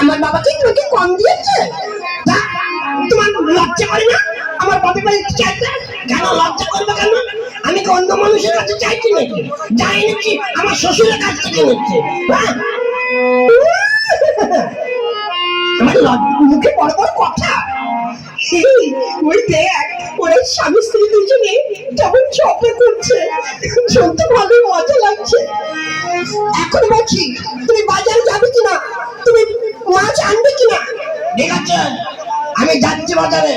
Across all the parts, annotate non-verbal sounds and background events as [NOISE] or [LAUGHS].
আমার বাবা কি তোমাকে কম দিয়েছে? তোমার লজ্জা করে না? আমার বাপের বাড়ি চাইতে কেন লজ্জা করবে কেন? আমি কি অন্য মানুষের কাছে চাইছি নাকি? যাই নাকি, আমার শ্বশুরের কাছ থেকে নিচ্ছে। হ্যাঁ? আমার মুখে বড় বড় কথা। ওই দেখ ওরা স্বামী স্ত্রী দুজনে কেমন চপে করছে। শুনতে ভালো মজা লাগছে। এখন বলছি তুমি বাজারে যাবে কিনা? তুমি মাছ আনবে কিনা? ঠিক আছে আমি যাচ্ছি বাজারে।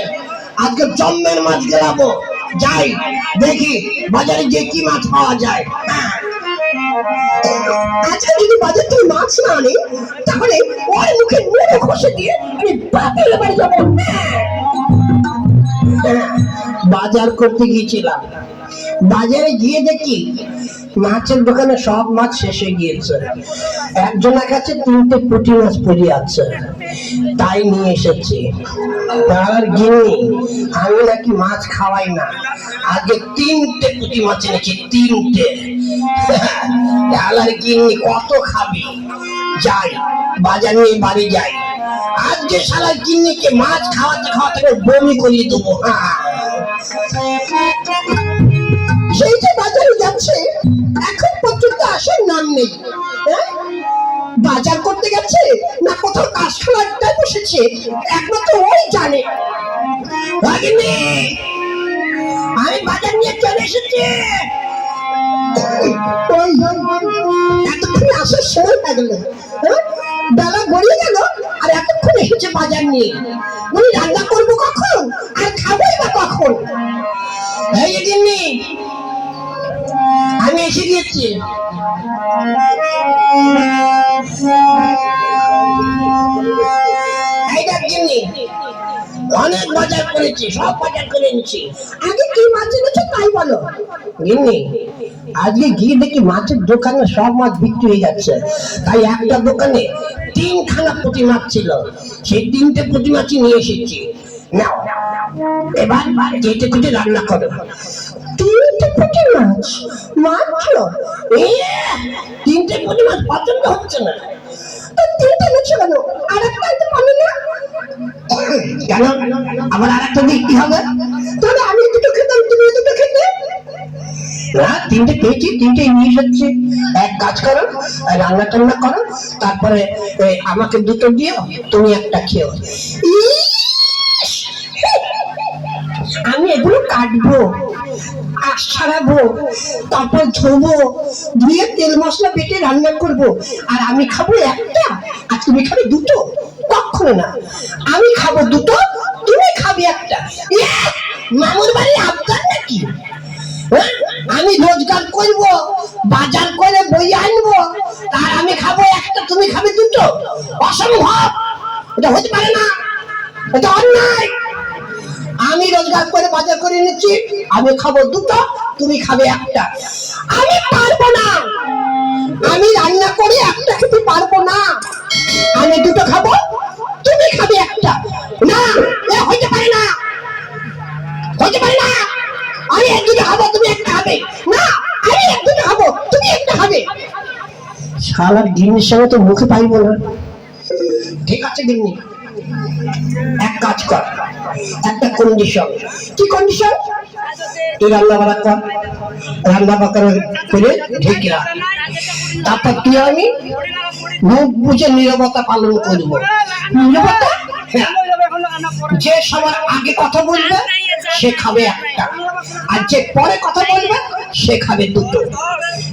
আজকে জম্মের মাছ গেলাবো। যাই দেখি বাজারে যে কি মাছ পাওয়া যায়। হ্যাঁ। আজকে যদি বাজার থেকে মাছ না আনে তাহলে ওর মুখে নুড়ো ঘষে দিয়ে আমি বাপের বাড়ি যাব। হ্যাঁ, বাজার করতে গিয়েছিলাম। বাজারে গিয়ে দেখি মাছের দোকানে সব মাছ শেষ গিয়েছে। একজনের কাছে তিনটে পুঁটি মাছ পড়ে আছে। তাই নিয়ে এসেছি। আর গিনি আমি নাকি মাছ খাওয়াই না। আগে তিনটে পুঁটি মাছ এনেছি, তিনটে। [LAUGHS] আর গিন্নি কত খাবি? যাই, বাজার নিয়ে বাড়ি যাই। আজকে সারা গিন্নিকে মাছ খাওয়াতে খাওয়াতে বমি করিয়ে দেবো হ্যাঁ সেই যে বাজারে যাচ্ছে, এখন পর্যন্ত আসার নাম নেই হ্যাঁ? বাজার করতে গেছে না কোথাও কাজখানাটায় বসেছে, একমাত্র ওই জানে আমি বাজার নিয়ে চলে এসেছি এতক্ষণে আসার সময় হ্যাঁ? এসেছে বাজার নিয়ে। আমি রান্না করব কখন? আর খাবোই বা কখন? এই আমি এসে গিয়েছি। অনেক বাজার করেছি, সব বাজার করে এনেছি। আগে কি মাছ এনেছো তাই বলো। গিন্নি, আজকে গিয়ে দেখি মাছের দোকানে সব মাছ বিক্রি হয়ে যাচ্ছে। তাই একটা দোকানে তিনখানা পুঁটি মাছ ছিল। সেই তিনটে মাছই নিয়ে এসেছি? নাও, এবার কেটে কেটে রান্না করো। তিনটে পুঁটি মাছ মাত্র তিনটে পুঁটি মাছ পছন্দ হচ্ছে না। তিনটে কেন? আর একটা কেন? আবার আর একটা দিক কি হবে। তাহলে আমি দুটো খেতাম, তুমি দুটো খেতে? না তিনটে পেয়েছি তিনটে ইংলিশ হচ্ছে। এক কাজ করো, রান্না টান্না করো, তারপরে আমাকে দুটো দিও, তুমি একটা খেও। আমি এগুলো কাটবো ছাড়াবো তারপর ধোবো, ধুয়ে তেল মশলা বেটে রান্না করব। আর আমি খাব একটা, আর তুমি খাবে দুটো? কখনো না। আমি খাব দুটো, তুমি খাবে একটা! মামুর বাড়ি খাব দুটো, তুমি খাবে একটা। আমি পারব না। আমি রান্না করে একটা খেতে পারব না। আমি দুটো খাব, তুমি খাবে একটা। না, এ হইতে পারে না। হইতে পারে না। আমি এক দুটো খাব, তুমি একটা খাবে। না, আমি এক দুটো খাব, তুমি একটা খাবে। শালার গিন্নির সঙ্গে তো মুখে পাইবো না। ঠিক আছে গিন্নি। এক কাজ কর, একটা কন্ডিশন কি কন্ডিশন রান্না রান্না ঢেকে তারপর আমি মুখ বুঝে পালন করব। হ্যাঁ। যে সবার আগে কথা বলবে সে খাবে একটা। আর যে পরে কথা বলবে, সে খাবে দুটো।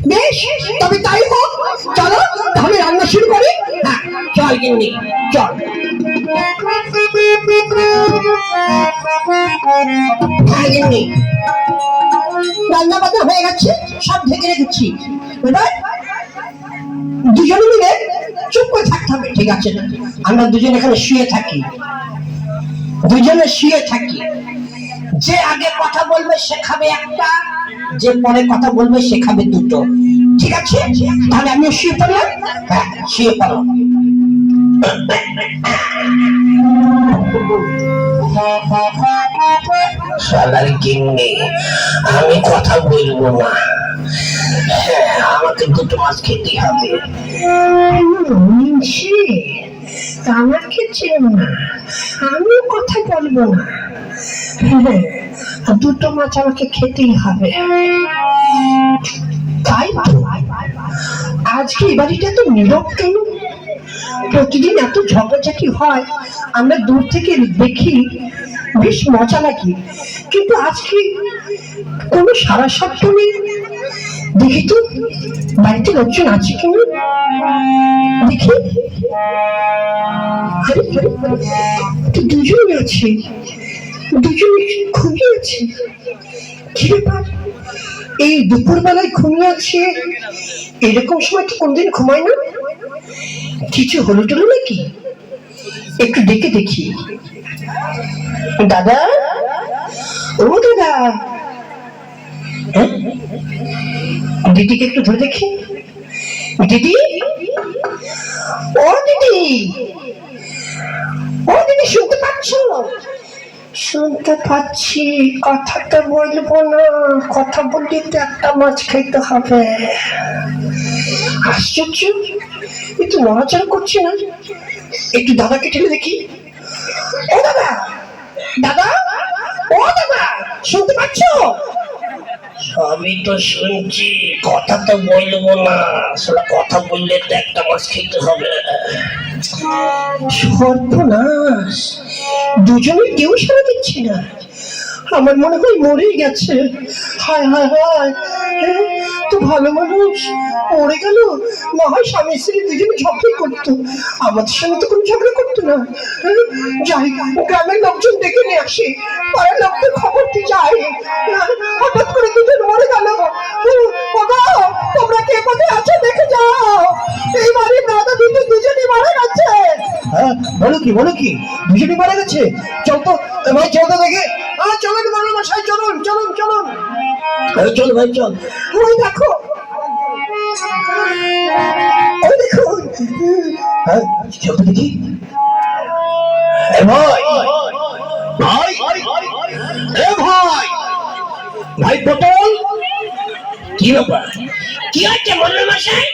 বেশ, তবে তাই হোক, চলো, তাহলে রান্না শুরু করি। হ্যাঁ চল গিন্নি, চল। হ্যাঁ রান্না বান্না হয়ে গেছে, সব ঢেকে রেখেছি। এবার দুজনে মিলে চুপ করে থাকতে হবে, ঠিক আছে? আমরা দুজন এখানে শুয়ে থাকি। দুজনে শুয়ে থাকি। যে আগে কথা বলবে সে খাবে একটা যে পরে কথা বলবে সে খাবে দুটো। ঠিক আছে? তাহলে আমিও শুয়ে পড়লাম? হ্যাঁ শুয়ে পড়ো। শালার গিন্নি আমি কথা বলব না। হ্যাঁ, আমাকে দুটো মাছ খেতেই হবে। আমার চেনো না। আমিও কথা বলব না। দুটো মাছ আমাকে খেতেই হবে। তাই আজকে এই বাড়িটা তো নীরব কেন? প্রতিদিন এত ঝগড়াঝাটি হয়। আমরা দূর থেকে দেখি বেশ মজা লাগে। কিন্তু আজকে কোনো সারা শব্দ নেই। দেখি তো, বাড়িতে লোকজন আছে কিনা দেখি। দুজনই আছে। দুজনে ঘুমিয়ে আছে। কি এই দুপুরবেলায় ঘুমিয়ে আছে? এরকম সময় তো কোনদিন ঘুমায় না? কিছু হলো টলো নাকি? একটু ডেকে দেখি। দাদা? ও দাদা! হ্যাঁ? দিদিকে একটু ধরে দেখি। দিদি? ও দিদি! ও দিদি শুনতে পাচ্ছ? শুনতে পাচ্ছি, কথাটা বলব না। কথা বললে তো একটা মাছ খেতে হবে। আশ্চর্য একটু নড়াচড়া করছে না? একটু দাদাকে ঠেলে দেখি। ও দাদা দাদা, ও দাদা, শুনতে পাচ্ছ? সবই তো শুনছি কথা তো বলব না। আসলে কথা বললে তো একটা মাছ খেতে হবে। সর্বনাশ। দুজনে কেউ সারা দিচ্ছে না। আমার মনে হয় মরেই গেছে। হায় হায় হায়। তো ভালো মানুষ। মরে গেল। না হয় স্বামী স্ত্রী দুজনে ঝগড়া করতো। আমাদের সঙ্গে তো কোনো ঝগড়া করতো না। যাই গ্রামের লোকজন ডেকে নিয়ে আসে। পাড়ার লোকদের খবর দিয়ে হ্যাঁ, হঠাৎ করে দুজন মরে গেল। হ্যাঁ, কি বলো কি? দুজনই মারা গেছে। চল তো ভাই চল তো দেখে। আহ, চলুন বড় মশাই চলুন চলুন চলুন। চল ভাই চল। ওই দেখো। ওই হ্যাঁ চল তো দেখি। ভাই ভাই এ ভাই। ভাই পটল? কি ব্যাপার? কি হচ্ছে মনের মশাই?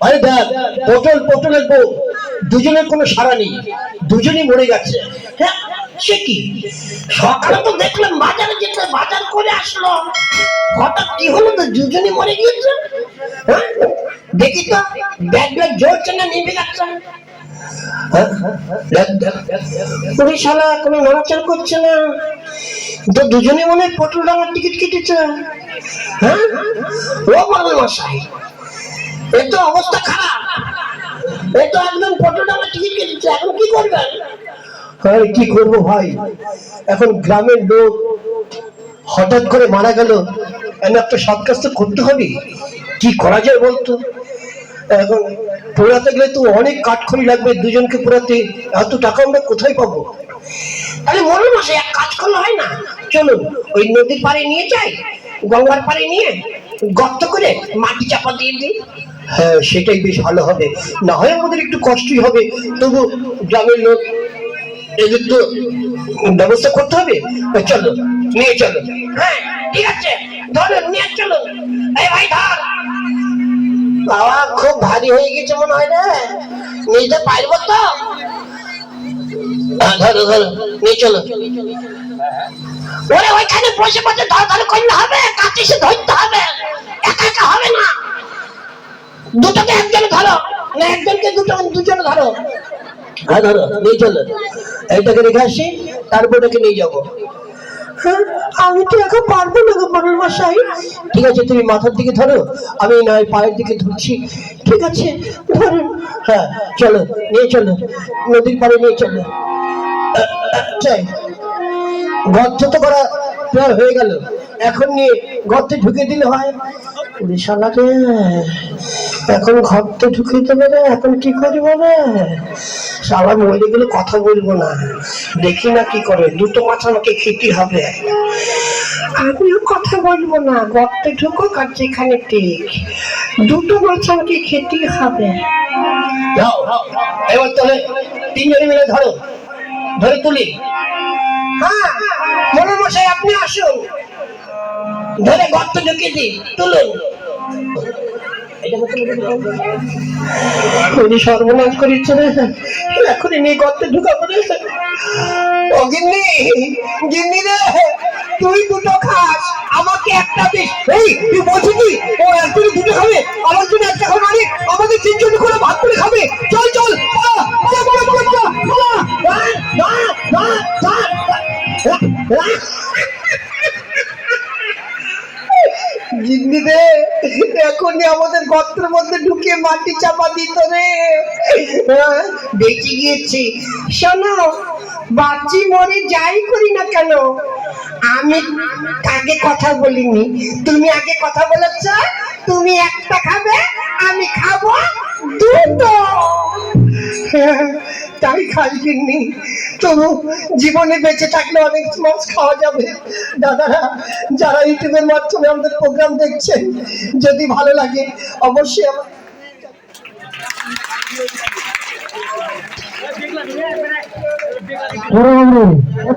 আরে দেখ পটল পটলের বউ। দুজনের কোনো সারা নেই, দুজনই মরে গেছে। হ্যাঁ সে কি? সকালে তো দেখলাম বাজারে যেতে বাজার করে আসলো। হঠাৎ কি হলো তো দুজনে মরে গিয়েছে? হ্যাঁ? দেখি তো, ব্যাগ ব্যাগ জোরছে না নেমে যাচ্ছে? হ্যাঁ কোনো করছে না? তো দুজনে মনে হয় পটল ডাঙার টিকিট কেটেছে। হ্যাঁ ও মনের মশাই, এ তো অবস্থা খারাপ। এ তো একদম ফটোটা আমার টিকিট কেটেছে এখন কি করবেন? আরে কি করব ভাই? এখন গ্রামের লোক হঠাৎ করে মারা গেল এমন একটা সৎ কাজ তো করতে হবে। কি করা যায় বলতো? এখন পোড়াতে গেলে তো অনেক কাঠখড়ি লাগবে, দুজনকে পোড়াতে। এত টাকা আমরা কোথায় পাবো? তাহলে মনের মশাই এক কাজ হয় না। চলুন, ওই নদীর পাড়ে নিয়ে যাই, গঙ্গার পাড়ে নিয়ে গর্ত করে মাটি চাপা দিয়ে দিই? হ্যাঁ সেটাই বেশ ভালো হবে। না হয় আমাদের একটু কষ্টই হবে। তবু গ্রামের লোক এদের তো ব্যবস্থা করতে হবে? চলো নিয়ে চলো। হ্যাঁ ঠিক আছে। ধরুন নিয়ে চলুন এই ভাই ধর। বাবা খুব ভারী হয়ে গেছে মনে হয় রে নিতে পারব তো? হ্যাঁ, ধরো ধরো নিয়ে চলো। ওরে ওইখানে বসে বসে ধর করলে হবে কাছে এসে ধরতে হবে। একা একা হবে না। দুটোকে একজনে ধরো না একজনকে দুটো দুজনে ধরো। হ্যাঁ ধরো নিয়ে চলো। এইটাকে রেখে আসি তারপর ওটাকে নিয়ে যাব। হ্যাঁ, আমি তো এখন পারব না গো বড় মশাই। ঠিক আছে তুমি মাথার দিকে ধরো আমি না হয় পায়ের দিকে ধরছি। ঠিক আছে ধরুন। হ্যাঁ চলো নিয়ে চলো নদীর পাড়ে নিয়ে চলো। চাই গর্ত তো করা হয়ে গেল। এখন নিয়ে গর্তে ঢুকে দিলে হয়। শালাকে এখন গর্তে ঢুকে দেবে রে, এখন কি করব রে? শালা মরে গেলে কথা বলব না। দেখি না কি করে, দুটো মাছ আমাকে খেতে হবে। আমিও কথা বলব না, গর্তে ঢুকো আর যেখানে টিক। দুটো মাছ আমাকে খেতেই হবে। এবার তাহলে তিনজনে মিলে ধরো। ধরে তুলি। হ্যাঁ। মশাই, আপনি আসুন। ধরে গর্ত ঢুকিয়ে দিই, তুলুন। উনি সর্বনাশ করেছে এখনই গর্তে ঢুকাবো ও গিন্নি গিন্নি রে, তুই দুটো খাস, আমাকে একটা দিস। এই, তুই বলছি কি? ও একজনে দুটো খাবে আমার জন্য একটা খাবে মানে আমাদের তিনজন করে ভাগ করে খাবে। রে এখনই আমাদের গর্তের মধ্যে ঢুকে মাটি চাপা দিত রে। বেঁচে গিয়েছি। শোনো, বাচ্চি মরে যাই করি না কেন? আমি আগে কথা বলিনি। তুমি আগে কথা বলেছ, তুমি একটা খাবে, আমি খাব দুটো। তাই খাই গিন্নি। তবু জীবনে বেঁচে থাকলে অনেক মাছ খাওয়া যাবে। দাদারা, যারা ইউটিউবের মাধ্যমে আমাদের প্রোগ্রাম দেখছেন যদি ভালো লাগে, অবশ্যই আমার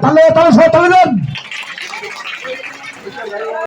তাহলে তাহলে সব তাহলে